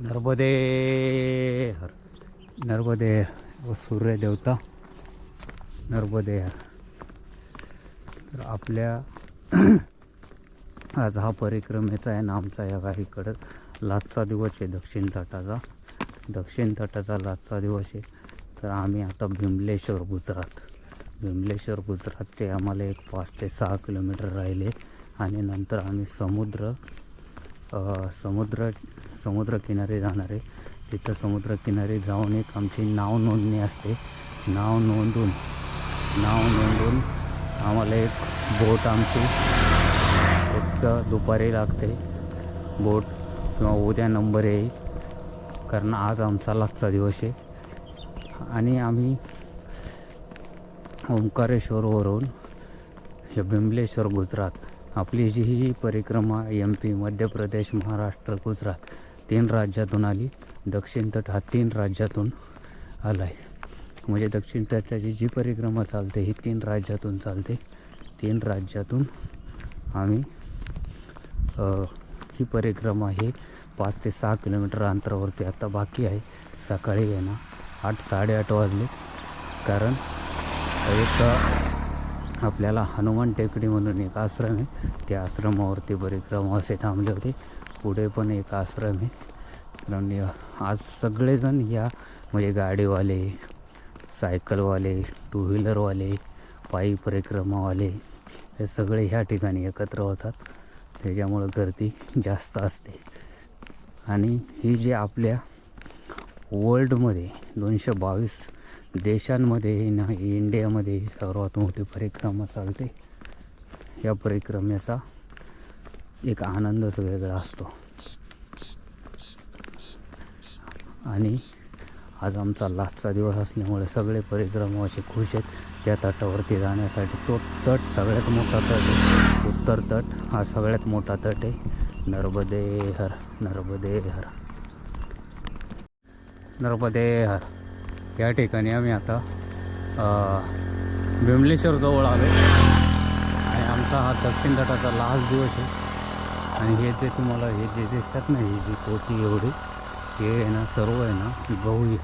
नर्मदे हर। नर्मदे व सूर्यदेवता नर्मदे हर। तर आपल्या आज हा परिक्रमेचा आहे ना आमचा या गाडीकडं लाचचा दिवस आहे दक्षिण तटाचा. दक्षिण तटाचा लाचचा दिवस आहे. तर आम्ही आता भीमलेश्वर गुजरात. भीमलेश्वर गुजरातचे आम्हाला एक पाच ते सहा किलोमीटर राहिले. आणि नंतर आम्ही समुद्र समुद्र समुद्रकिनारी जाणार. आहे तिथं समुद्रकिनारी जाऊन एक आमची नाव नोंदणी असते. नाव नोंदून नाव नोंदून आम्हाला एक बोट आमची फक्त दुपारी लागते. बोट किंवा उद्या नंबर येईल कारण आज आमचा लाचचा दिवस आहे. आणि आम्ही ओंकारेश्वरवरून हे बिंबलेश्वर गुजरात आपली जी ही परिक्रमा एम पी मध्य प्रदेश महाराष्ट्र गुजरात तीन राज्यातून आली. दक्षिण तट हा तीन राज्यातून आला आहे म्हणजे दक्षिण तटाची जी परिक्रमा चालते ही तीन राज्यातून चालते. तीन राज्यातून आम्ही ही परिक्रमा ही पाच ते सहा किलोमीटर अंतरावरती आता बाकी आहे. सकाळी आहे आठ साडेआठ वाजले. कारण एक आपल्याला हनुमान टेकडी म्हणून एक आश्रम आहे. त्या आश्रमावरती परिक्रमा असे थांबले होते. पुढे पण एक आश्रम आहे. कारण आज सगळेजण या म्हणजे गाडीवाले सायकलवाले टू व्हीलरवाले पायी परिक्रमावाले हे सगळे ह्या ठिकाणी एकत्र होतात. त्याच्यामुळं गर्दी जास्त असते. आणि ही जी आपल्या वर्ल्डमध्ये दोनशे बावीस देशांमध्ये ना इंडियामध्ये सर्वात मोठी परिक्रमा चालते. या परिक्रमेचा एक आनंदच वेगळा असतो. आणि आज आमचा लाचचा दिवस असल्यामुळे सगळे परिक्रम असे खुश आहेत. त्या तटावरती जाण्यासाठी तो तट सगळ्यात मोठा तट आहे. उत्तर तट हा सगळ्यात मोठा तट आहे. नर्मदे हर नर्मदे हर नर्मदे हर या ठिकाणी आम्ही आता बिमलेश्वर जवळ आलो आणि आमचा हा दक्षिण तटाचा लास्ट दिवस आहे. आणि हे जे तुम्हाला हे जे दिसतात ना ही जी पोती एवढी हे आहे ना सर्व आहे ना गहू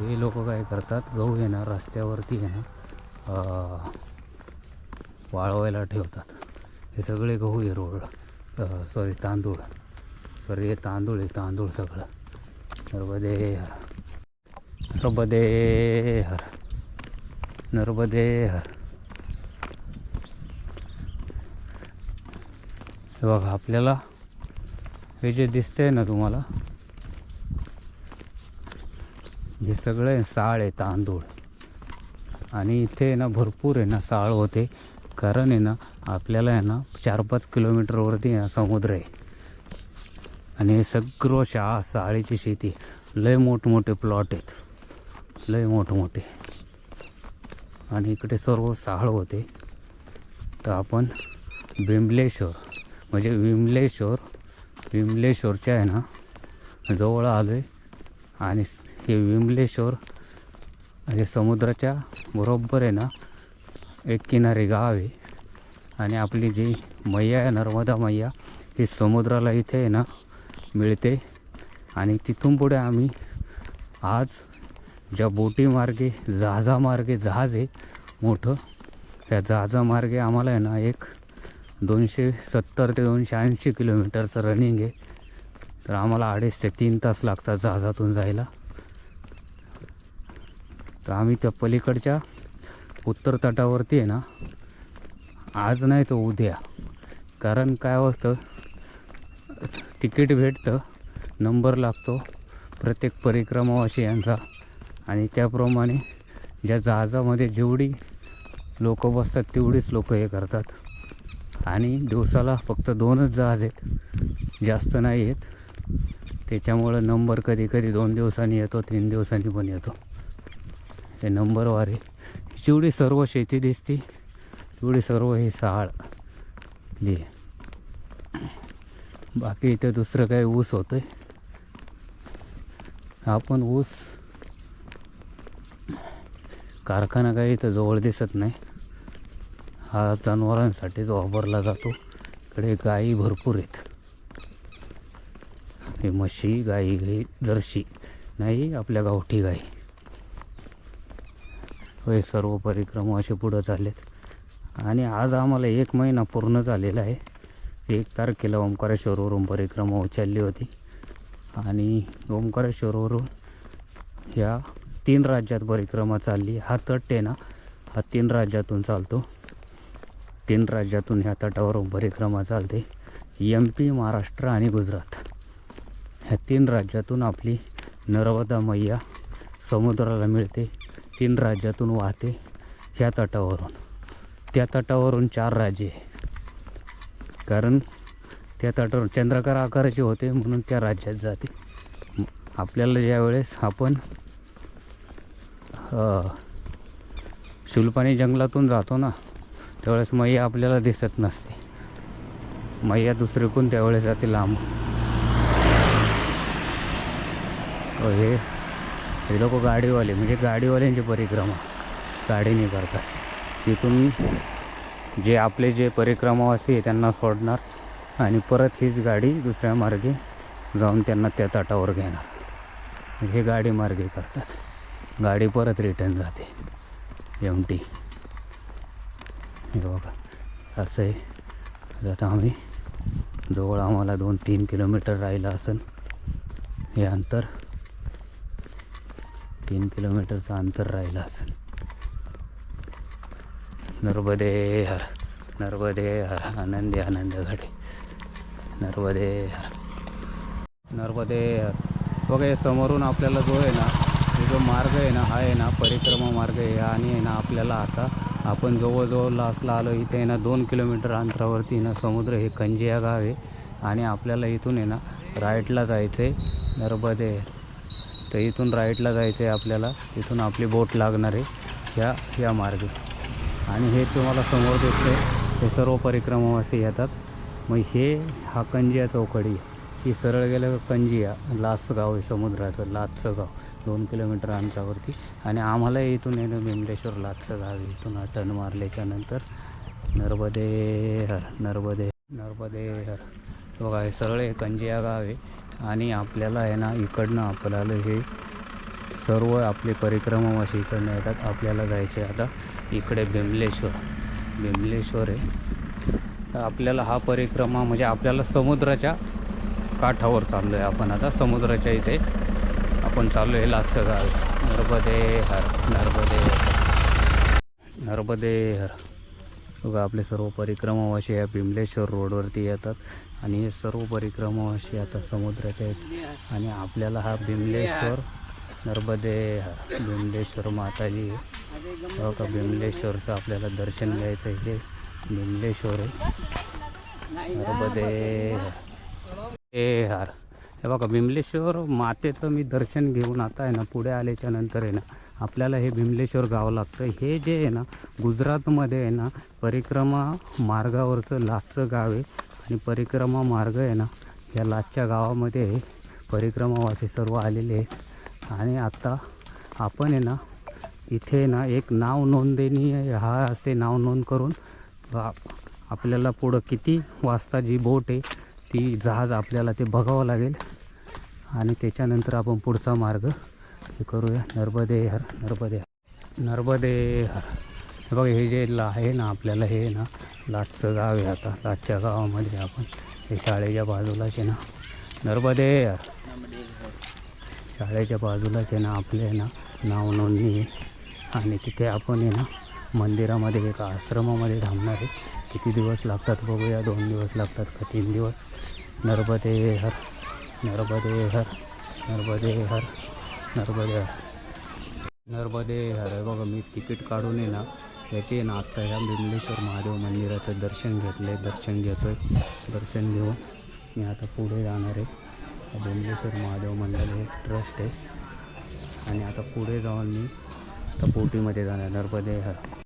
हे लोक काय करतात गहू आहे ना रस्त्यावरती आहे ना वाळवायला ठेवतात. हे सगळे गहू आहे रोड सॉरी तांदूळ. सॉरी हे तांदूळ आहे तांदूळ सगळं. नर्मदे हर नर्मदे हर नर्मदे हर हे बघा आपल्याला हे जे दिसतंय ना तुम्हाला हे सगळं आहे साळ आहे तांदूळ. आणि इथे आहे ना भरपूर आहे ना साळ होते. कारण आहे ना आपल्याला आहे ना चार पाच किलोमीटरवरती समुद्र आहे. आणि हे सगळं शा साळीची शेती. लय मोठमोठे प्लॉट आहेत. लय मोठमोठे. आणि इकडे सर्व साळ होते. तर आपण बिंबलेश्वर म्हणजे विमलेश्वर विमलेश्वरच्या आहे ना जवळ आलो आहे आणि हे विमलेश्वर हे समुद्राच्या बरोबर आहे ना एक किनारी गाव आहे. आणि आपली जी मैया आहे नर्मदा मैया ही समुद्राला इथे आहे ना मिळते. आणि तिथून पुढे आम्ही आज ज्या बोटीमार्गे जहाजामार्गे जहाज आहे मोठं त्या जहाजामार्गे आम्हाला आहे ना एक दोनशे सत्तर ते दोनशे ऐंशी किलोमीटरचं रनिंग आहे. तर आम्हाला अडीच ते तीन तास लागतात जहाजातून जायला. तर आम्ही त्या पलीकडच्या उत्तर तटावरती आहे ना आज नाही तर उद्या. कारण काय होतं तिकीट भेटतं नंबर लागतो प्रत्येक परिक्रमावासी यांचा. आणि त्याप्रमाणे ज्या जहाजामध्ये जेवढी लोक बसतात तेवढीच लोक हे करतात. आणि दिवसाला फक्त दोनच जहाज आहेत. जास्त नाही आहेत. त्याच्यामुळं नंबर कधी कधी दोन दिवसांनी येतो तीन दिवसांनी पण येतो. ते नंबरवारे जेवढी सर्व शेती दिसते तेवढी सर्व ही साळ ली बाकी इथे दुसरं काही ऊस होतं आहे हा ऊस कारखाना काही इथं जवळ दिसत नाही. हा जनावरांसाठीच वापरला जातो. इकडे गायी भरपूर आहेत. हे म्हशी गाई गाई जर्शी नाही आपल्या गावठी गाई. हे सर्व परिक्रमा असे पुढं चाललेत. आणि आज आम्हाला एक महिना पूर्ण झालेला आहे. एक तारखेला ओंकारेश्वरवरून परिक्रमा उचलली होती. आणि ओंकारेश्वरवरून ह्या तीन राज्यात परिक्रमा चालली हा तट आहे ना हा तीन राज्यातून चालतो. तीन राज्यातून ह्या तटावरून परिक्रमा चालते एम पी महाराष्ट्र आणि गुजरात. ह्या तीन राज्यातून आपली नर्मदा मैया समुद्राला मिळते. तीन राज्यातून वाहते ह्या तटावरून. त्या तटावरून चार राज्ये आहे. कारण त्या तटावर चंद्राकार आकाराचे होते म्हणून त्या राज्यात जाते. आपल्याला ज्यावेळेस आपण शुल्पाणी जंगलातून जातो ना त्यावेळेस मैया आपल्याला दिसत नसते. मैया दुसरीकडून त्यावेळेस जाते लांब. हे हे लोक गाडीवाले म्हणजे गाडीवाल्यांची परिक्रमा. गाडीने करतात. तिथून जे आपले जे परिक्रमावासी आहे त्यांना सोडणार आणि परत हीच गाडी दुसऱ्या मार्गे जाऊन त्यांना त्या तटावर घेणार. हे गाडी मार्गे करतात. गाडी परत रिटर्न जाते. एम टी हे बघा असं आहे. आता आम्ही जवळ आम्हाला दोन तीन किलोमीटर राहिलं असेल. हे अंतर. तीन किलोमीटरचं अंतर राहिलं असेल. नर्मदे हर नर्मदे हर आनंदी आनंद घडे नर्मदे हर नर्मदे हर बघा हे समोरून आपल्याला जो आहे ना हे जो मार्ग आहे ना हा आहे ना परिक्रमा मार्ग आहे. आणि आहे ना आपल्याला आता आपण जवळजवळ लासला आलो इथे आहे ना दोन किलोमीटर अंतरावरती ना समुद्र हे कंजिया गाव आहे. आणि आपल्याला इथून आहे ना राईटला जायचं आहे. नर्मदे तर इथून राईटला जायचं आहे आपल्याला. इथून आपली बोट लागणार आहे. ह्या या मार्गे. आणि हे तुम्हाला समोर दिसते हे सर्व परिक्रमावासी येतात. मग हे हा कंजिया चौकडी ही सरळ गेलं कंजिया लासगाव गाव आहे समुद्राचं लाचचं गाव. दोन किलोमीटर अंतरावरती आणि आम्हाला इथून येणं बिमलेश्वर लाचचं गाव इथून हा टर्न मारल्याच्या नंतर नर्मदे हर नर्मदे नर्मदे हर बघा हे सरळ हे कंजिया गाव आहे. आणि आपल्याला आहे ना इकडनं आपल्याला हे सर्व आपले परिक्रमावासी इकडनं येतात. आपल्याला जायचे आता इकडे बिमलेश्वर बिमलेश्वर आहे. तर आपल्याला हा परिक्रमा म्हणजे आपल्याला समुद्राच्या काठावर चाललो आहे आपण आता. समुद्राच्या इथे आपण चाललो आहे लाचचं गाव नर्मदे हर नर्मदे नर्मदे हर. बघा आपले सर्व परिक्रमावाशी या बिमलेश्वर रोडवरती येतात. आणि हे सर्व परिक्रमावाशी आता समुद्राच्या आहेत. आणि आपल्याला हा बिमलेश्वर नर्मदे हर बिमलेश्वर माताजी. का बिमलेश्वरचं आपल्याला दर्शन घ्यायचं आहे. हे बिमलेश्वर आहे. नर्मदे हर. ए हर. हे बघा बिमलेश्वर मातेचं मी दर्शन घेऊन आता आहे ना पुढे आल्याच्यानंतर आहे ना आपल्याला हे बिमलेश्वर गाव लागतं. हे जे आहे ना गुजरातमध्ये आहे ना परिक्रमा मार्गावरचं लाचचं गाव आहे. आणि परिक्रमा मार्ग आहे ना या लाचच्या गावामध्ये परिक्रमावासी सर्व आलेले आहेत. आणि आत्ता आपण आहे ना इथे ना एक नाव नोंदणी हा असे नाव नोंद करून आपल्याला पुढं किती वाजता जी बोट आहे ती जहाज आपल्याला ते बघावं लागेल. आणि त्याच्यानंतर आपण पुढचा मार्ग हे करूया. नर्मदे हर नर्मदे हर नर्मदे हर हे बघा हे जे ला आहे ना आपल्याला हे ना लाटचं गाव आहे आता. लाटच्या गावामध्ये आपण हे शाळेच्या बाजूलाच आहे ना नर्मदे हर शाळेच्या बाजूलाच आहे ना आपले आहे ना नाव नोंदणी आहे. आणि तिथे आपण आहे ना मंदिरामध्ये एका आश्रमामध्ये थांबणार आहे. किती दिवस लागतात बघूया दोन दिवस लागतात का तीन दिवस? नर्मदे हर नर्मदे हर नर्मदे हर नर्मदे हर नर्मदे हर बघा मी तिकीट काढून आहे ना याची आहे ना आत्ता ह्या बिंबलेश्वर महादेव मंदिराचं दर्शन घेतलं आहे दर्शन घेतो आहे दर्शन घेऊन मी आता पुढे जाणार आहे. बिंबलेश्वर महादेव मंदिर हे ट्रस्ट आहे. आणि आता पुढे जाऊन मी आता बोटीमध्ये जाणार नर्मदे हर